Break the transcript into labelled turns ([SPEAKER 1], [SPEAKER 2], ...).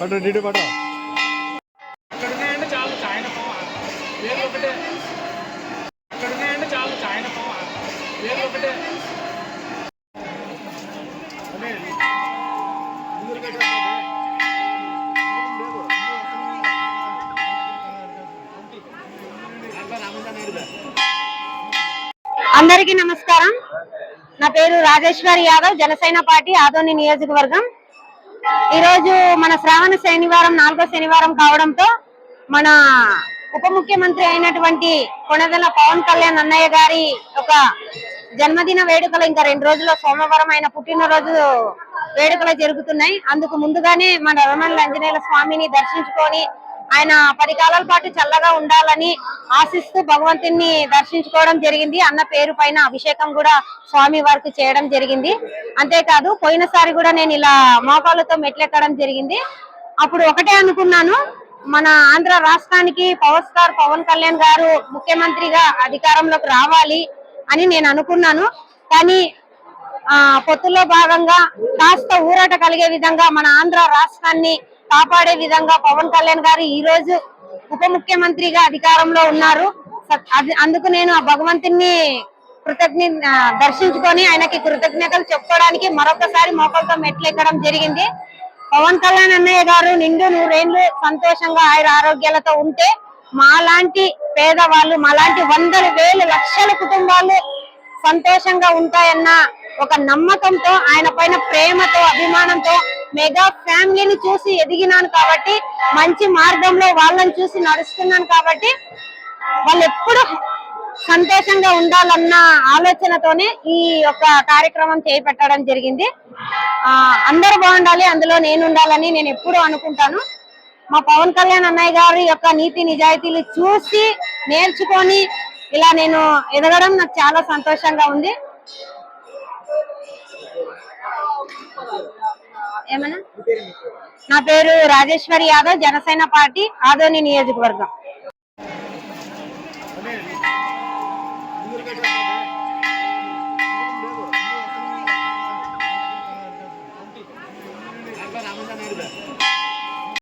[SPEAKER 1] పట్టు డిడి పట్టు.
[SPEAKER 2] ఇక్కడున్నాయంటే చాలు చాయన ఒకటే.
[SPEAKER 3] అందరికీ నమస్కారం. నా పేరు రాజేశ్వరి యాదవ్ జనసేన పార్టీ ఆదోని నియోజకవర్గం. ఈరోజు మన శ్రావణ శనివారం నాలుగో శనివారం కావడంతో మన ఉప ముఖ్యమంత్రి అయినటువంటి కొనదల పవన్ కళ్యాణ్ అన్నయ్య గారి ఒక జన్మదిన వేడుకలు ఇంకా రెండు రోజుల్లో సోమవారం ఆయన పుట్టినరోజు వేడుకలు జరుగుతున్నాయి. అందుకు ముందుగానే మన రమణ ఆంజనేయుల స్వామిని దర్శించుకొని ఆయన పది కాలాల పాటు చల్లగా ఉండాలని ఆశిస్తూ భగవంతుని దర్శించుకోవడం జరిగింది. అన్న పేరు పైన అభిషేకం కూడా స్వామి వారికి చేయడం జరిగింది. అంతేకాదు పోయినసారి కూడా నేను ఇలా మోకాళ్ళతో మెట్లెక్కడం జరిగింది. అప్పుడు ఒకటే అనుకున్నాను. మన ఆంధ్ర రాష్ట్రానికి పవర్ స్టార్ పవన్ కళ్యాణ్ గారు ముఖ్యమంత్రిగా అధికారంలోకి రావాలి అని నేను అనుకున్నాను. కానీ ఆ పొత్తుల్లో భాగంగా కాస్త ఊరట కలిగే విధంగా మన ఆంధ్ర రాష్ట్రాన్ని కాపాడే విధంగా పవన్ కళ్యాణ్ గారు ఈ రోజు ఉప ముఖ్యమంత్రిగా అధికారంలో ఉన్నారు. అందుకు నేను ఆ భగవంతుని కృతజ్ఞ దర్శించుకొని ఆయనకి కృతజ్ఞతలు చెప్పుకోవడానికి మరొకసారి మోకలతో మెట్లెక్కడం జరిగింది. పవన్ కళ్యాణ్ అన్నయ్య గారు నిండు నూరేళ్ళు సంతోషంగా ఆయన ఆరోగ్యాలతో ఉంటే మాలాంటి పేదవాళ్ళు మాలాంటి వందల వేలు లక్షల కుటుంబాలు సంతోషంగా ఉంటాయన్న ఒక నమ్మకంతో ఆయన పైన ప్రేమతో అభిమానంతో మెగా ఫ్యామిలీని చూసి ఎదిగినాను కాబట్టి మంచి మార్గంలో వాళ్ళని చూసి నడుస్తున్నాను కాబట్టి వాళ్ళు ఎప్పుడు సంతోషంగా ఉండాలన్న ఆలోచనతోనే ఈ యొక్క కార్యక్రమం చేపట్టడం జరిగింది. ఆ అందరూ బాగుండాలి అందులో నేను ఉండాలని నేను ఎప్పుడూ అనుకుంటాను. మా పవన్ కళ్యాణ్ అన్నయ్య గారి యొక్క నీతి నిజాయితీలు చూసి నేర్చుకొని ఇలా నేను ఎదగడం నాకు చాలా సంతోషంగా ఉంది. ఏమన్నా? నా పేరు రాజేశ్వరి యాదవ్ జనసేన పార్టీ ఆదోని నియోజకవర్గం.